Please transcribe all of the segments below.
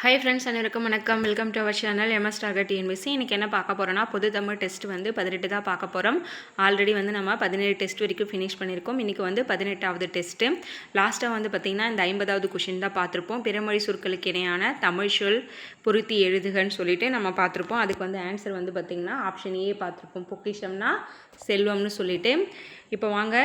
Hi friends அனைவருக்கும் வணக்கம். Welcome to our channel M S டாகர் TNPSC இன்றைக்கி என்ன பார்க்க போகிறோன்னா பொது தமிழ் டெஸ்ட் வந்து பதினெட்டு தான் பார்க்க போகிறோம் ஆல்ரெடி வந்து நம்ம பதினேழு டெஸ்ட் வரைக்கும் ஃபினிஷ் பண்ணியிருக்கோம். இன்றைக்கி வந்து பதினெட்டாவது டெஸ்ட்டு லாஸ்ட்டாக வந்து பார்த்திங்கன்னா இந்த ஐம்பதாவது கொஷின் தான் பார்த்துருப்போம். பிறமொழி சொற்களுக்கு இணையான தமிழ் சொல் பொருத்தி எழுதுகன்னு சொல்லிட்டு நம்ம பார்த்துருப்போம். அதுக்கு வந்து ஆன்சர் வந்து பார்த்திங்கன்னா ஆப்ஷன் ஏ பார்த்துருப்போம். பொக்கிஷம்னா செல்வம்னு சொல்லிட்டு. இப்போ வாங்க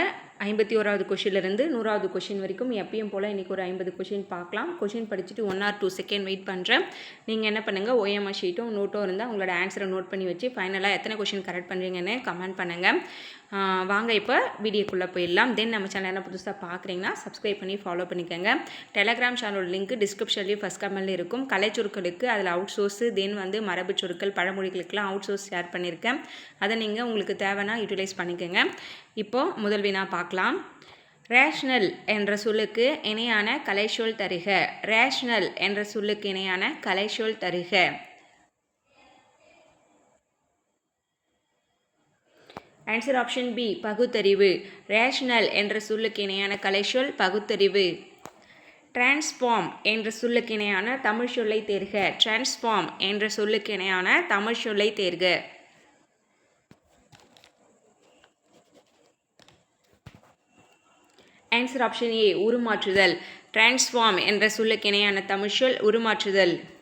ஐம்பத்தி ஓராவது கொஷின்லேருந்து நூறாவது கொஷின் வரைக்கும் எப்பயும் போல் இன்றைக்கி ஒரு ஐம்பது கொஷின் பார்க்கலாம். கொஷின் படிச்சுட்டு one or two second wait பண்ணுறேன் நீங்கள் என்ன பண்ணுங்கள் ஓஎம்ஆர் ஷீட்டும் நோட்டும் இருந்தால் உங்களோட ஆன்சரை நோட் பண்ணி வச்சு ஃபைனலாக எத்தனை கொஷின் கரெக்ட் பண்ணுறீங்கன்னு கமெண்ட் பண்ணுங்கள் வாங்க இப்போ வீடியோக்குள்ளே போயிடலாம். தென் நம்ம சேனல் என்ன புதுசாக பார்க்குறீங்கன்னா சப்ஸ்கிரைப் பண்ணி ஃபாலோ பண்ணிக்கோங்க. டெலகிராம் சேனலோட லிங்க் டிஸ்கிரிப்ஷன்லேயும் ஃபஸ்ட் கமெண்ட்ல இருக்கும். கலைச்சொற்களுக்கு அதில் அவுட் சோர்ஸு தென் வந்து மரபு சொற்கள் பழமொழிகளுக்கெல்லாம் அவுட் சோர்ஸ் ஷேர் பண்ணியிருக்கேன் அதை நீங்கள் உங்களுக்கு தேவைன்னா யூட்டிலைஸ் பண்ணிக்கோங்க. இப்போது முதல் வினா பார்க்கலாம். ரேஷ்னல் என்ற சொல்லுக்கு இணையான கலைச்சொல் தருக. ரேஷ்னல் என்ற சொல்லுக்கு இணையான கலைச்சொல் தருக. ஆன்சர் ஆப்ஷன் பி பகுத்தறிவு. ரேஷனல் என்ற சொல்லுக்கு இணையான கலைச்சொல் பகுத்தறிவு. டிரான்ஸ்ஃபார்ம் என்ற சொல்லுக்கு இணையான தமிழ் சொல்லை தேர்க. டிரான்ஸ்ஃபார்ம் என்ற சொல்லுக்கு இணையான தமிழ் சொல்லை தேர்க. ஆன்சர் ஆப்ஷன் ஏ உருமாற்றுதல். டிரான்ஸ்ஃபார்ம் என்ற சொல்லுக்கு இணையான தமிழ் சொல் உருமாற்றுதல்.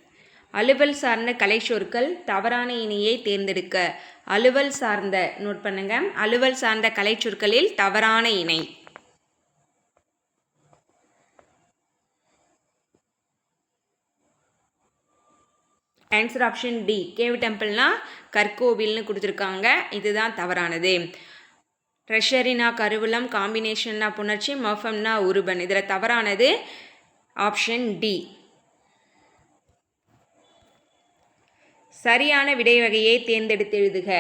அலுவல் சார்ந்த கலைச்சொற்கள் தவறான இணையை தேர்ந்தெடுக்க. அலுவல் சார்ந்த நோட் பண்ணுங்க. அலுவல் சார்ந்த கலை சொற்களில் தவறான இணை. ஆன்சர் ஆப்ஷன் டி கேவ் டெம்பிள்னா கற்கோவில்னு கொடுத்துருக்காங்க. இதுதான் தவறானது. ட்ரெஷரினா கருவூலம் காம்பினேஷன்னா புணர்ச்சி மஃபம்னா உருபன் இதில் தவறானது ஆப்ஷன் டி சரியான விடை வகையை தேர்ந்தெடுத்து எழுதுக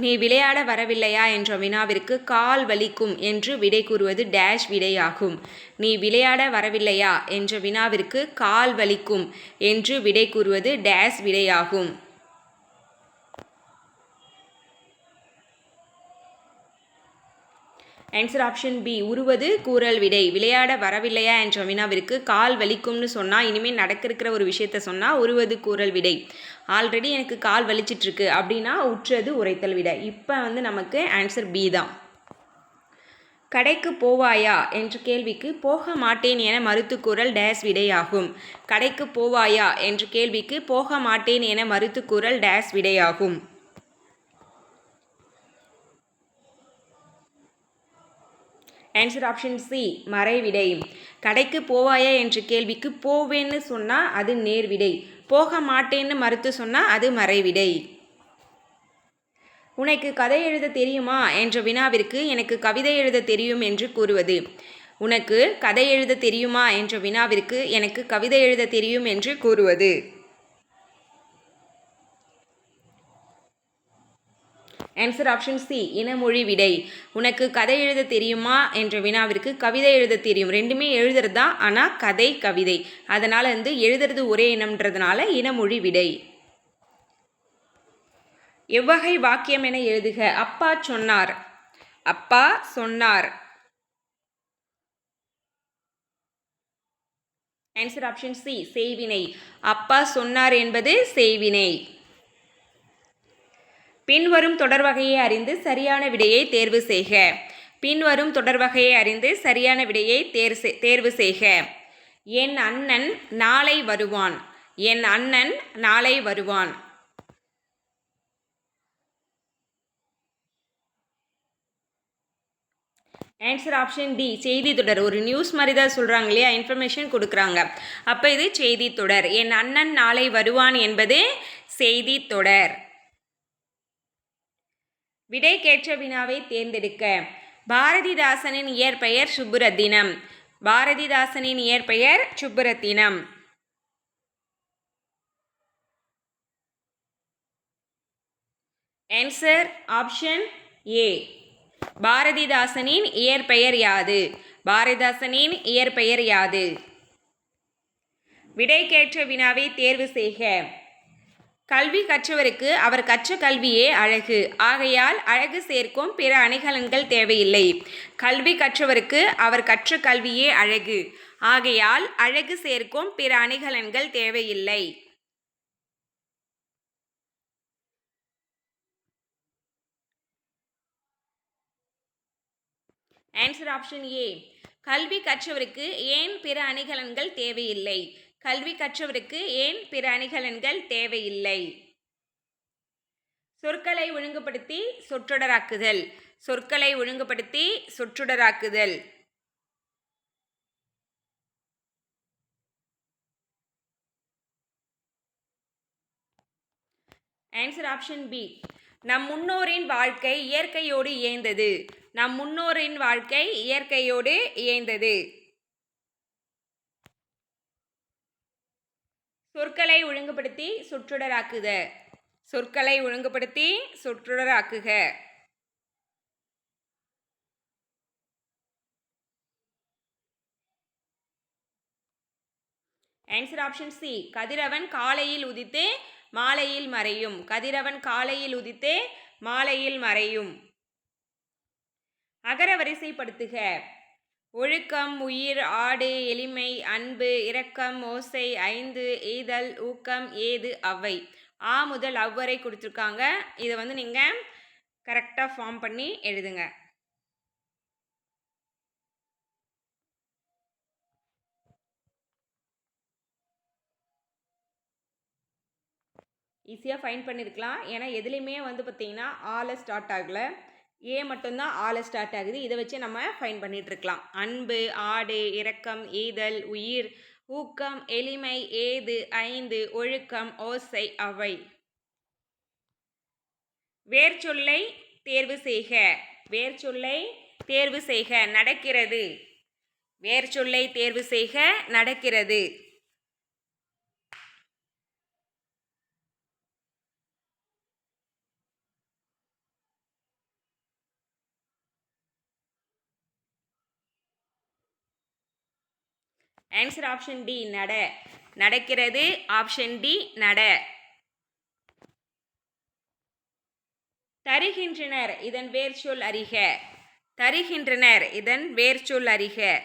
நீ விளையாட வரவில்லையா? என்ற வினாவிற்கு கால் வலிக்கும் என்று விடை கூறுவது டேஷ் விடையாகும். நீ விளையாட வரவில்லையா? என்ற வினாவிற்கு கால் வலிக்கும் என்று விடை கூறுவது டேஷ் விடையாகும். ஆன்சர் ஆப்ஷன் பி உருவது கூறல் விடை. விளையாட வரவில்லையா? என்ற வினாவிற்கு கால் வலிக்கும்னு சொன்னால் இனிமேல் நடக்க இருக்கிற ஒரு விஷயத்த சொன்னால் உருவது கூறல் விடை. ஆல்ரெடி எனக்கு கால் வலிச்சிட்ருக்கு. அப்படின்னா உற்றது உரைத்தல் விடை. இப்போ வந்து நமக்கு ஆன்சர் பி தான். கடைக்கு போவாயா? என்ற கேள்விக்கு போக மாட்டேன் என மறுத்து கூறல் டேஸ் விடையாகும். கடைக்கு போவாயா? என்ற கேள்விக்கு போக மாட்டேன் என மறுத்து கூறல் டேஸ் விடையாகும். ஆன்சர் ஆப்ஷன் சி மறைவிடை. கடைக்கு போவாயா? என்ற கேள்விக்கு போவேன்னு சொன்னால் அது நேர்விடை. போக மாட்டேன்னு மறுத்து சொன்னால் அது மறைவிடை. உனக்கு கதை எழுத தெரியுமா? என்ற வினாவிற்கு எனக்கு கவிதை எழுத தெரியும் என்று கூறுவது. உனக்கு கதை எழுத தெரியுமா? என்ற வினாவிற்கு எனக்கு கவிதை எழுத தெரியும் என்று கூறுவது. ஆன்சர் ஆப்ஷன் சி இனமொழி விடை. உனக்கு கதை எழுத தெரியுமா? என்ற வினாவிற்கு கவிதை எழுத தெரியும். ரெண்டுமே எழுதுறது? தான் ஆனால் கதை கவிதை. அதனால் வந்து எழுதுறது ஒரே இனம்ன்றதுனால இனமொழி விடை. எவ்வகை வாக்கியம் என எழுதுக. அப்பா சொன்னார். அப்பா சொன்னார். ஆன்சர் ஆப்ஷன் சி செய்வினை. அப்பா சொன்னார் என்பது செய்வினை. பின்வரும் தொடர் வகையை அறிந்து சரியான விடையை தேர்வு செய்க. பின்வரும் தொடர் வகையை அறிந்து சரியான விடையை தேர் செ- தேர்வு செய்க. என் அண்ணன் நாளை வருவான். என் அண்ணன் நாளை வருவான். ஆன்சர் ஆப்ஷன் டி செய்தி தொடர். ஒரு நியூஸ் மாதிரி தான் சொல்கிறாங்க இல்லையா? இன்ஃபர்மேஷன் கொடுக்குறாங்க. அப்போ இது செய்தி தொடர். என் அண்ணன் நாளை வருவான் என்பது செய்தி தொடர். விடை கேட்ட வினாவை தேர்ந்தெடுக்க. பாரதிதாசனின் இயற்பெயர் சுப்புரத்தினம். பாரதிதாசனின் இயற்பெயர் சுப்புரத்தினம். ஆன்சர் ஆப்ஷன் ஏ பாரதிதாசனின் இயற்பெயர் யாது? பாரதிதாசனின் இயற்பெயர் யாது? விடைக்கேற்ற வினாவை தேர்வு செய்க. கல்வி கற்றவருக்கு அவர் கற்ற கல்வியே அழகு. ஆகையால் அழகு சேர்க்கும் பிற அணிகலன்கள் தேவையில்லை. கல்வி கற்றவருக்கு அவர் கற்ற கல்வியே அழகு. ஆகையால் அழகு சேர்க்கும் பிற அணிகலன்கள் தேவையில்லை. ஆன்சர் ஆப்ஷன் ஏ கல்வி கற்றவருக்கு ஏன் பிற அணிகலன்கள் தேவையில்லை? கல்வி கற்றவருக்கு ஏன் பிற அணிகலன்கள் தேவையில்லை? சொற்களை ஒழுங்குபடுத்தி சொற்றொடராக்குதல். சொற்களை ஒழுங்குபடுத்தி சொற்றொடராக்குதல். ஆன்சர் ஆப்ஷன் பி நம் முன்னோரின் வாழ்க்கை இயற்கையோடு இயைந்தது. நம் முன்னோரின் வாழ்க்கை இயற்கையோடு இயைந்தது. சொற்களை ஒழுங்குபடுத்தி சொற்றொடராக்குக. சொற்களை ஒழுங்குபடுத்தி சொற்றொடராக்குக. ஆன்சர் ஆப்ஷன் சி கதிரவன் காலையில் உதித்து மாலையில் மறையும். கதிரவன் காலையில் உதித்து மாலையில் மறையும். அகர வரிசைப்படுத்துக. ஒழுக்கம் உயிர் ஆடு எளிமை அன்பு இரக்கம் ஓசை ஐந்து ஈதல் ஊக்கம் ஏது அவை. ஆ முதல் அவ்வரை கொடுத்துருக்காங்க. இதை வந்து நீங்கள் கரெக்டாக ஃபார்ம் பண்ணி எழுதுங்க. ஈஸியாக ஃபைன் பண்ணியிருக்கலாம் ஏன்னா எதுலேயுமே வந்து பார்த்திங்கன்னா ஆளை ஸ்டார்ட் ஆகலை. ஏ மட்டும்தான் ஆளை ஸ்டார்ட் ஆகுது. இதை வச்சு நம்ம ஃபைன் பண்ணிகிட்ருக்கலாம் அன்பு ஆடு இரக்கம் ஈதல் உயிர் ஊக்கம் எளிமை ஏது ஐந்து ஒழுக்கம் ஓசை அவை. வேர்ச்சொல்லை தேர்வு செய்க. வேர்ச்சொல்லை தேர்வு செய்க. நடக்கிறது. வேர்ச்சொல்லை தேர்வு செய்க. நடக்கிறது. ஆன்சர் ஆப்ஷன் டி நட. நடக்கிறது ஆப்ஷன் டி நட. தருகின்றனர் இதன் வேர்ச்சொல் அறிக. தருகின்றனர் இதன் வேர்ச்சொல் அறிக.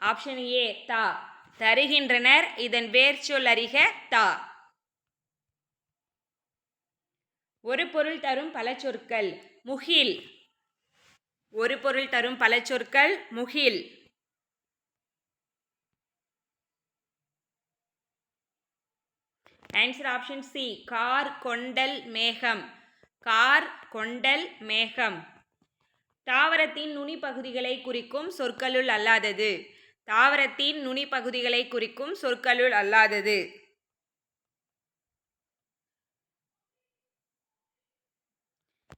ஆப்ஷன் ஏ தா. தருகின்றனர் இதன் வேர்ச்சொல் அறிக தா. ஒரு பொருள் தரும் பல சொற்கள். முகில். ஒரு பொருள் தரும் பல சொற்கள். முகில். ஆன்சர் ஆப்ஷன் சி கார் கொண்டல் மேகம். கார் கொண்டல் மேகம். தாவரத்தின் நுனி பகுதிகளை குறிக்கும் சொற்களுள் அல்லாதது. தாவரத்தின் நுனி பகுதிகளை குறிக்கும் சொற்களுள் அல்லாதது.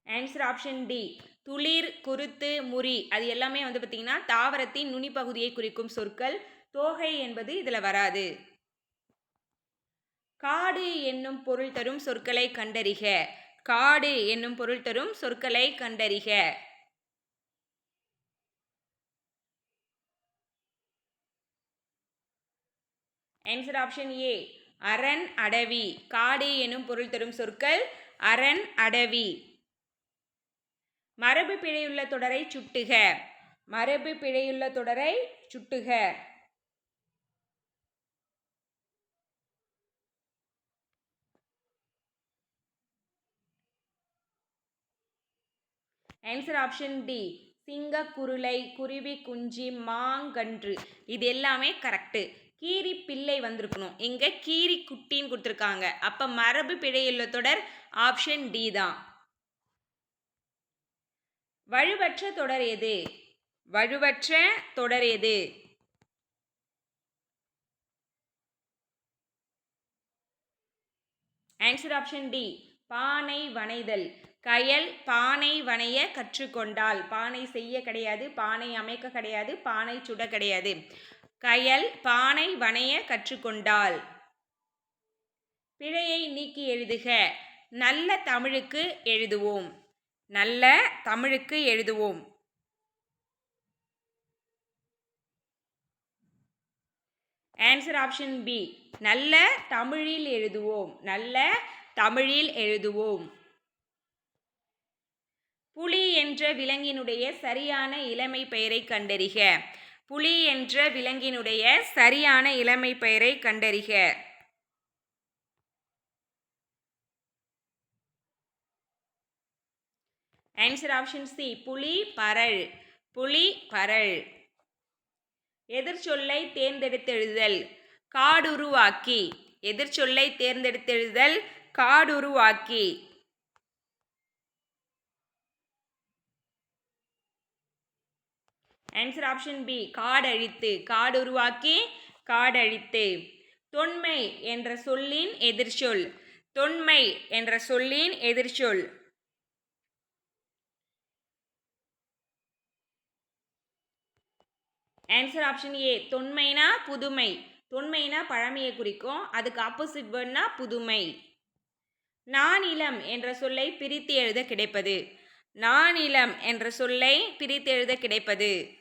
ஆன்சர் ஆப்ஷன் டி துளிர் குருத்து முறி. அது எல்லாமே வந்து பார்த்திங்கன்னா தாவரத்தின் நுனிப்பகுதியை குறிக்கும் சொற்கள். தோகை என்பது இதில் வராது. காடு என்னும் பொருள் தரும் சொற்களை கண்டறிக. காடு என்னும் பொருள் தரும் சொற்களை கண்டறிக. ஆன்சர் ஆப்ஷன் ஏ அரண் அடவி. காடு எனும் பொருள் தரும் சொற்கள் அரண் அடவி. மரபு பிழையுள்ள தொடரை சுட்டுக. மரபு பிழையுள்ள தொடரை சுட்டுக. ஆன்சர் ஆப்ஷன் டி சிங்க குருளை குருவி குஞ்சி மாங்கன்று. இது எல்லாமே கரெக்டு கீரி பிள்ளை வந்திருக்கணும். இங்கே கீரி குட்டின்னு கொடுத்துருக்காங்க. அப்போ மரபு பிழையுள்ள தொடர் ஆப்ஷன் டி தான். வலுவற்ற தொடர் எது? வலுவற்ற தொடர் எது? ஆன்சர் ஆப்ஷன் டி பானை வனைதல் கயல் பானை வனைய கற்றுக்கொண்டால். பானை செய்ய கிடையாது பானை அமைக்க கிடையாது பானை சுட கிடையாது. கயல் பானை வனைய கற்றுக்கொண்டால். பிழையை நீக்கி எழுதுக. நல்ல தமிழுக்கு எழுதுவோம். நல்ல தமிழுக்கு எழுதுவோம். ஆன்சர் ஆப்ஷன் பி நல்ல தமிழில் எழுதுவோம். நல்ல தமிழில் எழுதுவோம். புலி என்ற விலங்கினுடைய சரியான இளமை பெயரை கண்டறிக. புலி என்ற விலங்கினுடைய சரியான இளமை பெயரை கண்டறிக. ஆன்சர் ஆப்ஷன் சி புலி பரல் புலி பரல். எதிர்ச்சொல்லை தேர்ந்தெடுத்தெழுதல் காடுருவாக்கி எதிர்ச்சொல்லை தேர்ந்தெடுத்தெழுதல் காடுருவாக்கி ஆன்சர் ஆப்ஷன் பி காடழித்து காடுருவாக்கி காடழித்து தொன்மை என்ற சொல்லின் எதிர்ச்சொல். தொன்மை என்ற சொல்லின் எதிர்ச்சொல். ஆன்சர் ஆப்ஷன் ஏ தொன்மைனா புதுமை. தொன்மைனா பழமையை குறிக்கும். அதுக்கு ஆப்போசிட் வேர்ட்னா புதுமை. நானிலம் என்ற சொல்லை பிரித்து எழுத கிடைப்பது. நானிலம் என்ற சொல்லை பிரித்து எழுத கிடைப்பது.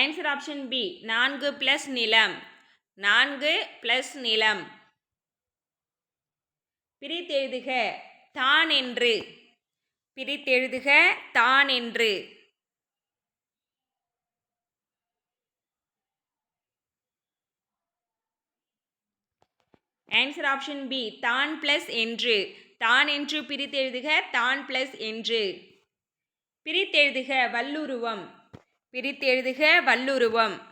ஆன்சர் ஆப்ஷன் பி நான்கு பிளஸ் நிலம். நான்கு பிளஸ் நிலம். பிரித்தெழுதுக தான் என்று பிரித்தெழுதுக தான் என்று ஆன்சர் ஆப்ஷன் பி தான் பிளஸ் என்று. தான் என்று பிரித்தெழுதுக தான் பிளஸ் என்று. பிரித்தெழுதுக வல்லுருவம். பிரித்தெழுதுக வல்லுருவம்.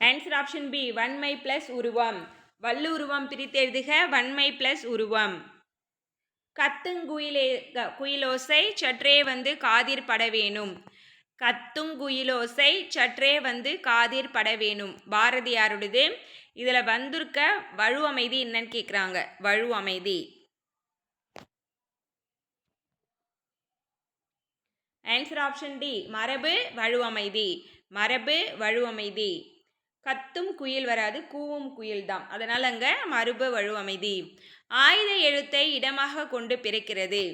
ஆன்சர் ஆப்ஷன் பி வன்மை பிளஸ் உருவம். வல்லுருவம் பிரித்தெழுதுக வன்மை பிளஸ் உருவம். கத்துங்குயிலே க- குயிலோசை சற்றே வந்து காதிர் பட வேணும். கத்துங்குயிலோசை சற்றே வந்து காதிர் பட வேணும். பாரதியாருடையது இதில் வந்திருக்க வழு அமைதி என்னன்னு கேட்குறாங்க. வழு அமைதி. ஆன்சர் ஆப்ஷன் டி மரபு வழு அமைதி. மரபு வழு அமைதி. கத்தும் குயில் வராது கூவும் குயில் தான். அதனால் அங்கே மரபு வழு அமைதி. ஆயுத எழுத்தை இடமாக கொண்டு பிறக்கிறது.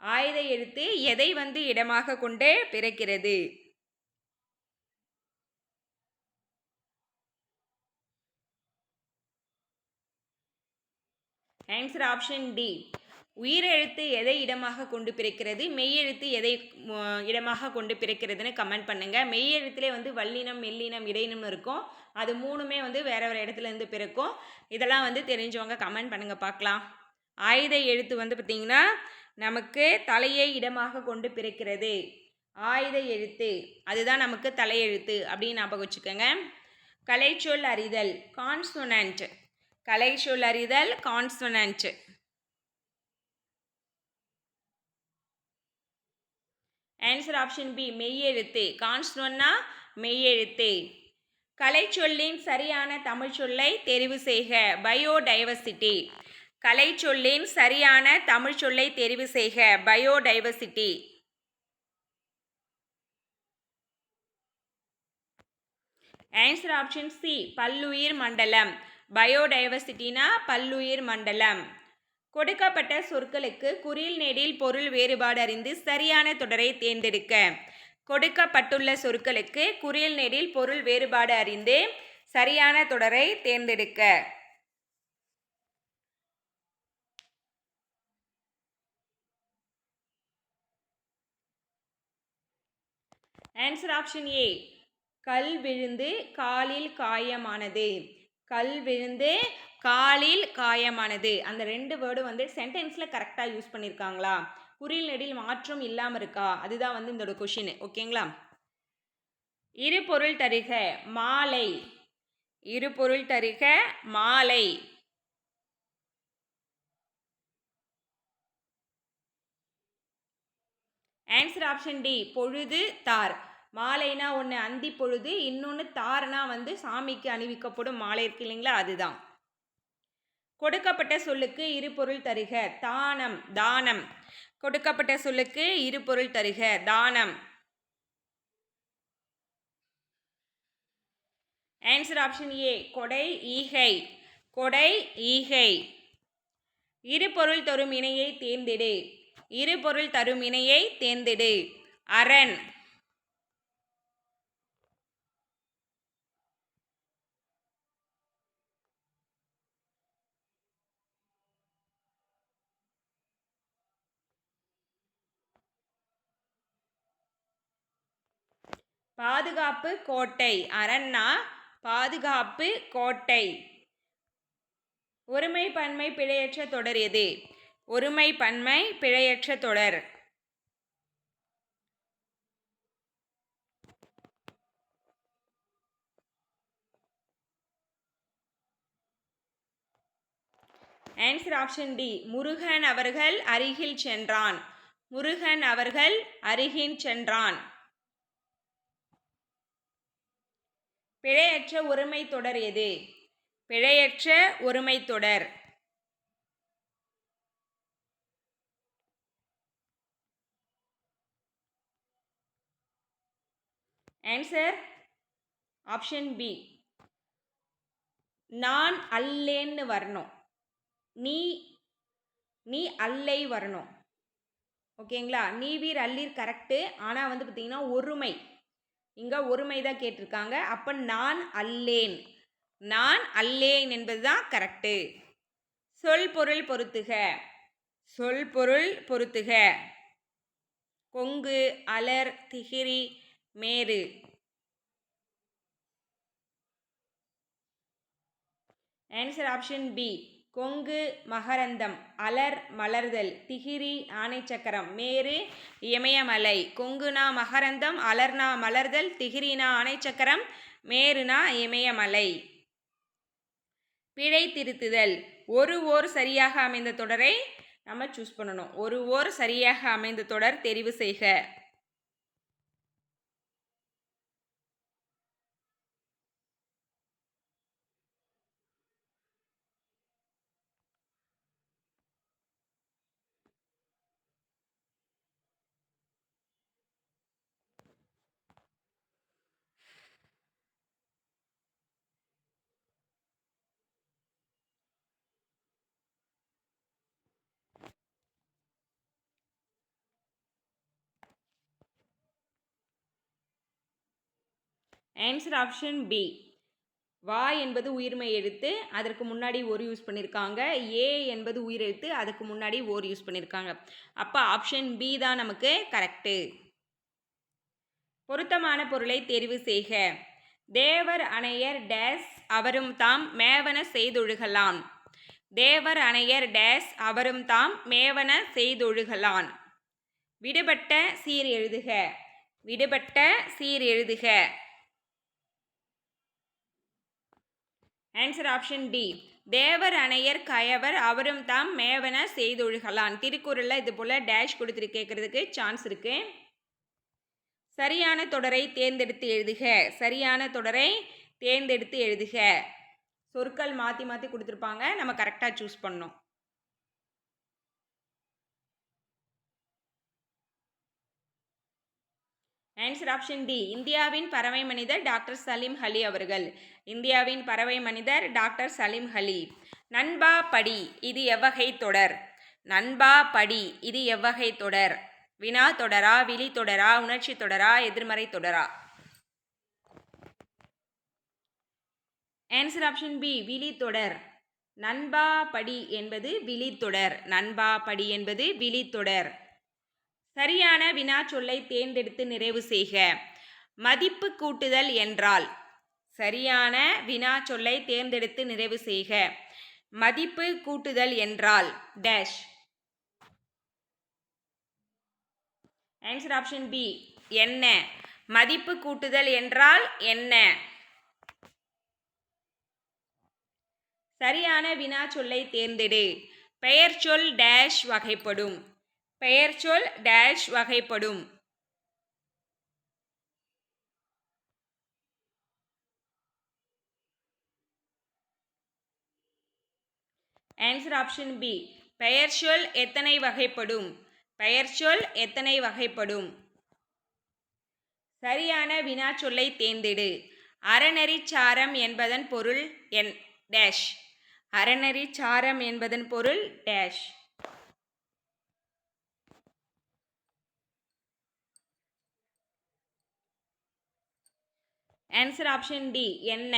ஆயுத எழுத்து எதை வந்து இடமாக கொண்டு பிறக்கிறது? ஆன்சர் ஆப்ஷன் டி உயிரெழுத்து எதை இடமாக கொண்டு பிறக்கிறது? மெய்யெழுத்து எதை இடமாக கொண்டு பிறக்கிறதுன்னு கமெண்ட் பண்ணுங்கள் மெய்யெழுத்துலேயே வந்து வல்லினம் மெல்லினம் இடையினம் இருக்கும். அது மூணுமே வந்து வேற வேறு இடத்துலேருந்து பிறக்கும். இதெல்லாம் வந்து தெரிஞ்சவங்க கமெண்ட் பண்ணுங்க பார்க்கலாம். ஆயுத எழுத்து வந்து பார்த்திங்கன்னா நமக்கு தலையை இடமாக கொண்டு பிறக்கிறது. ஆயுத எழுத்து. அதுதான் நமக்கு தலையெழுத்து அப்படின்னு ஞாபகம் வச்சுக்கோங்க. கலைச்சொல் அறிதல். கான்சோனன்ட் கலை அறிதல் கான்சனன்ட் ஆன்சர் ஆப்ஷன் பி மெய்யெழுத்து. கான்ஸ்டோன்னா மெய்யெழுத்து. கலைச்சொல்லின் சரியான தமிழ் சொல்லை தெரிவு செய்க. பயோடைவர்சிட்டி கலைச்சொல்லின் சரியான தமிழ் சொல்லை தெரிவு செய்க. பயோடைவர்சிட்டி ஆன்சர் ஆப்ஷன் சி பல்லுயிர் மண்டலம். பயோடைவர்சிட்டினா பல்லுயிர் மண்டலம். கொடுக்கப்பட்ட சொற்களுக்கு குறில் நெடில் பொருள் வேறுபாடு அறிந்து சரியான தொடரை தேர்ந்தெடுக்க. கொடுக்கப்பட்டுள்ள சொற்களுக்கு குறில் நெடில் பொருள் வேறுபாடு அறிந்து சரியான தொடரை தேர்ந்தெடுக்க. ஆன்சர் ஆப்ஷன் ஏ கல் விழுந்து காலில் காயமானது. கல் விழுந்து காலில் காயமானது. அந்த ரெண்டு வேர்டும் வந்து சென்டென்ஸில் கரெக்டாக யூஸ் பண்ணியிருக்காங்களா குறியில் நெடில் மாற்றம் இல்லாமல் இருக்கா? அதுதான் வந்து இதோட கொஷின் ஓகேங்களா இரு பொருள் தருக மாலை. இரு பொருள் தருக மாலை. ஆன்சர் ஆப்ஷன் டி பொழுது தார் மாலைனா ஒன்று அந்தி பொழுது இன்னொன்று தாரனா வந்து சாமிக்கு அணிவிக்கப்படும் மாலை இருக்கு இல்லைங்களா? அதுதான். கொடுக்கப்பட்ட சொல்லுக்கு இரு பொருள் தருக. தானம் தானம். கொடுக்கப்பட்ட சொல்லுக்கு இரு பொருள் தருக. தானம். ஆன்சர் ஆப்ஷன் ஏ கொடை ஈகை. கொடை ஈகை. இரு பொருள் தரும் இணையை தேர்ந்தெடு. இரு பொருள் தரும் இணையை தேர்ந்தெடு. அரண். பாதுகாப்பு கோட்டை. அரண்னா பாதுகாப்பு கோட்டை. ஒருமை பன்மை பிழையற்ற தொடர் எது? ஒருமை பன்மை பிழையற்ற தொடர். ஆன்சர் ஆப்ஷன் டி முருகன் அவர்கள் அருகில் சென்றான். முருகன் அவர்கள் அருகில் சென்றான். பிழையற்ற ஒருமை தொடர் எது? பிழையற்ற ஒருமை தொடர். ஆன்சர் ஆப்ஷன் பி நான் அல்லேன்னு வரணும். நீ நீ அல்லை வரணும். ஓகேங்களா நீ வீர் அல்லீர் கரெக்டு ஆனால் வந்து பார்த்திங்கன்னா ஒருமை. இங்கே ஒருமை தான் கேட்டிருக்காங்க. அப்போ நான் அல்லேன். நான் அல்லேன் என்பது தான் கரெக்டு சொல் பொருள் பொருத்துக. சொல் பொருள் பொருத்துக. கொங்கு அலர் திகிரி மேரு. ஆன்சர் ஆப்ஷன் பி கொங்கு மகரந்தம் அலர் மலர்தல் திகிரி ஆணைச்சக்கரம் மேரு இமயமலை. கொங்குனா மகரந்தம் அலர்னா மலர்தல் திகிரினா ஆணைச்சக்கரம் மேருனா இமயமலை. பிழை திருத்துதல். ஒரு ஓர் சரியாக அமைந்த தொடரை நம்ம சூஸ் பண்ணணும். ஒரு ஓர் சரியாக அமைந்த தொடர் தெரிவு செய்க. ஆன்சர் ஆப்ஷன் பி வா என்பது உயிர்மை எழுத்து அதற்கு முன்னாடி ஒரு யூஸ் பண்ணியிருக்காங்க ஏ என்பது உயிர் எழுத்து அதுக்கு முன்னாடி ஓர் யூஸ் பண்ணியிருக்காங்க அப்போ ஆப்ஷன் பி தான் நமக்கு கரெக்டு பொருத்தமான பொருளை தெரிவு செய்க. தேவர் அணையர் டேஸ் அவரும் தாம் மேவன செய்தொழுகலாம். தேவர் அணையர் டேஸ் அவரும் தாம் மேவன செய்தொழுகலான் விடுபட்ட சீர் எழுதுக. விடுபட்ட சீர் எழுதுக. ஆன்சர் ஆப்ஷன் டி தேவர் அணையர் கயவர் அவரும் தாம் மேவன செய்தொழுகலான் திருக்குறளில் இது போல் டேஷ் கொடுத்துரு கேட்குறதுக்கு சான்ஸ் இருக்கு. சரியான தொடரை தேர்ந்தெடுத்து எழுதுக. சரியான தொடரை தேர்ந்தெடுத்து எழுதுக. சொற்கள் மாற்றி மாற்றி கொடுத்துருப்பாங்க. நம்ம கரெக்டாக சூஸ் பண்ணணும். ஆன்சர் ஆப்ஷன் டி இந்தியாவின் பறவை மனிதர் டாக்டர் சலீம் அலி அவர்கள். இந்தியாவின் பறவை மனிதர் டாக்டர் சலீம் அலி. நண்பா படி இது எவ்வகை தொடர்? நண்பா படி இது எவ்வகை தொடர்? வினா தொடரா விழி தொடரா உணர்ச்சி தொடரா எதிர்மறை தொடரா? ஆன்சர் ஆப்ஷன் பி விழி தொடர். நண்பா படி என்பது விழித்தொடர் நண்பா படி என்பது விழித்தொடர் சரியான வினா சொல்லை தேர்ந்தெடுத்து நிறைவு செய்க. மதிப்பு கூட்டுதல் என்றால் சரியான வினா சொல்லை தேர்ந்தெடுத்து நிறைவு செய்க. மதிப்பு கூட்டுதல் என்றால் டேஷ் ஆன்சர் ஆப்ஷன் பி என்ன? மதிப்பு கூட்டுதல் என்றால் என்ன? சரியான வினா சொல்லை தேர்ந்தெடு. பெயர் சொல் டேஷ் வகைப்படும். பெயர் சொல் டேஷ் வகைப்படும். ஆன்சர் ஆப்ஷன் பி பெயர் சொல் எத்தனை வகைப்படும்? பெயர்ச்சொல் எத்தனை வகைப்படும்? சரியான வினாச்சொல்லை தேர்ந்தெடு. அறநெறிச்சாரம் என்பதன் பொருள் என் டேஷ். அறநெறிச்சாரம் என்பதன் பொருள் டேஷ். ஆன்சர் ஆப்ஷன் டி என்ன?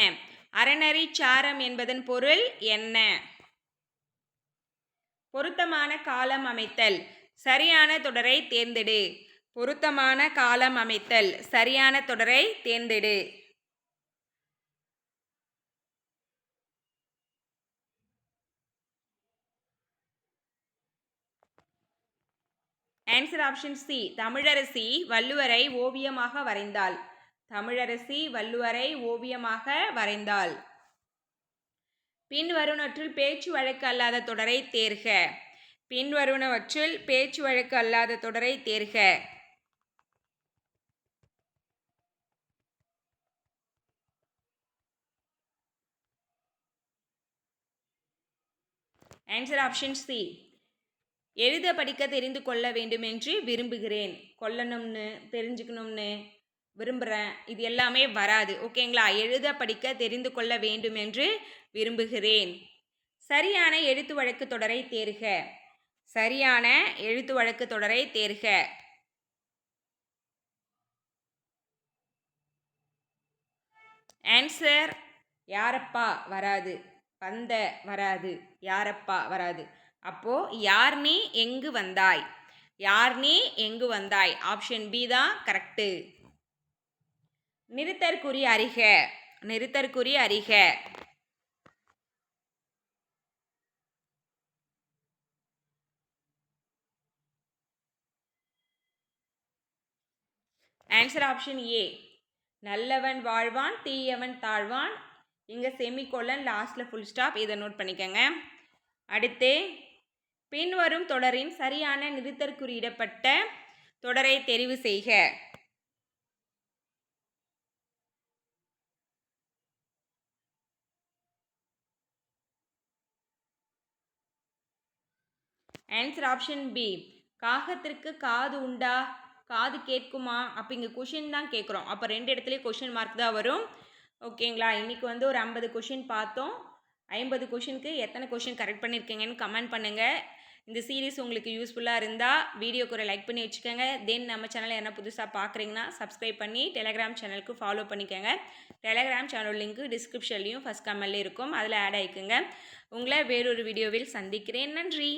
அறநெறிச்சாரம் என்பதன் பொருள் என்ன? பொருத்தமான காலம் அமைத்தல் சரியான தொடரை தேர்ந்தெடு. பொருத்தமான காலம் அமைத்தல் சரியான தொடரை தேர்ந்தெடு. ஆன்சர் ஆப்ஷன் சி தமிழரசி வள்ளுவரை ஓவியமாக வரைந்தாள். தமிழரசி வள்ளுவரை ஓவியமாக வரைந்தாள். பின்வருணற்றில் பேச்சு வழக்கு அல்லாத தொடரை தேர்க. பின்வருணவற்றில் பேச்சு வழக்கு அல்லாத தொடரை தேர்க. ஆன்சர் ஆப்ஷன் சி எழுத படிக்க தெரிந்து கொள்ள வேண்டுமென்று விரும்புகிறேன். கொல்லணும்னு தெரிஞ்சுக்கணும்னு. விரும்புகிறேன் இது எல்லாமே வராது. ஓகேங்களா? எழுத படிக்க தெரிந்து கொள்ள வேண்டும் என்று விரும்புகிறேன். சரியான எழுத்து வழக்கு தொடரை தேர்க. சரியான எழுத்து வழக்கு தொடரை தேர்க. ஆன்சர் யாரப்பா வராது? வந்த வராது. யாரப்பா வராது? அப்போ யார் நீ எங்கு வந்தாய்? யார் நீ எங்கு வந்தாய்? ஆப்ஷன் பி தான் கரெக்டு நிறுத்தற்குறி அறிக. நிறுத்தற்குறி அறிக. ஆன்சர் ஆப்ஷன் ஏ நல்லவன் வாழ்வான் தீயவன் தாழ்வான். இங்கே செமிகோலன் லாஸ்ட்டில் ஃபுல் ஸ்டாப் இதை நோட் பண்ணிக்கோங்க. அடுத்து பின்வரும் தொடரின் சரியான நிறுத்தற்குறியிடப்பட்ட தொடரை தெரிவு செய்க. ஆன்சர் ஆப்ஷன் பி காகத்திற்கு காது உண்டா? காது கேட்குமா? அப்போ இங்கே கொஷின் தான் கேட்குறோம். அப்போ ரெண்டு இடத்துலையும் கொஷின் மார்க் தான் வரும். ஓகேங்களா இன்றைக்கி வந்து ஒரு ஐம்பது கொஷின் பார்த்தோம். ஐம்பது கொஷினுக்கு எத்தனை கொஷின் கரெக்ட் பண்ணியிருக்கீங்கன்னு கமெண்ட் பண்ணுங்கள் இந்த சீரீஸ் உங்களுக்கு யூஸ்ஃபுல்லாக இருந்தால் வீடியோக்கு ஒரு லைக் பண்ணி வச்சுக்கோங்க. தென் நம்ம சேனலை என்ன புதுசாக பார்க்குறீங்கன்னா சப்ஸ்கிரைப் பண்ணி டெலகிராம் சேனலுக்கு ஃபாலோ பண்ணிக்கோங்க. டெலகிராம் சேனல் லிங்க்கு டிஸ்கிரிப்ஷன்லேயும் ஃபஸ்ட் கமெண்ட்லேயும் இருக்கும். அதில் ஆட் ஆகிக்குங்க உங்களை வேறொரு வீடியோவில் சந்திக்கிறேன். நன்றி.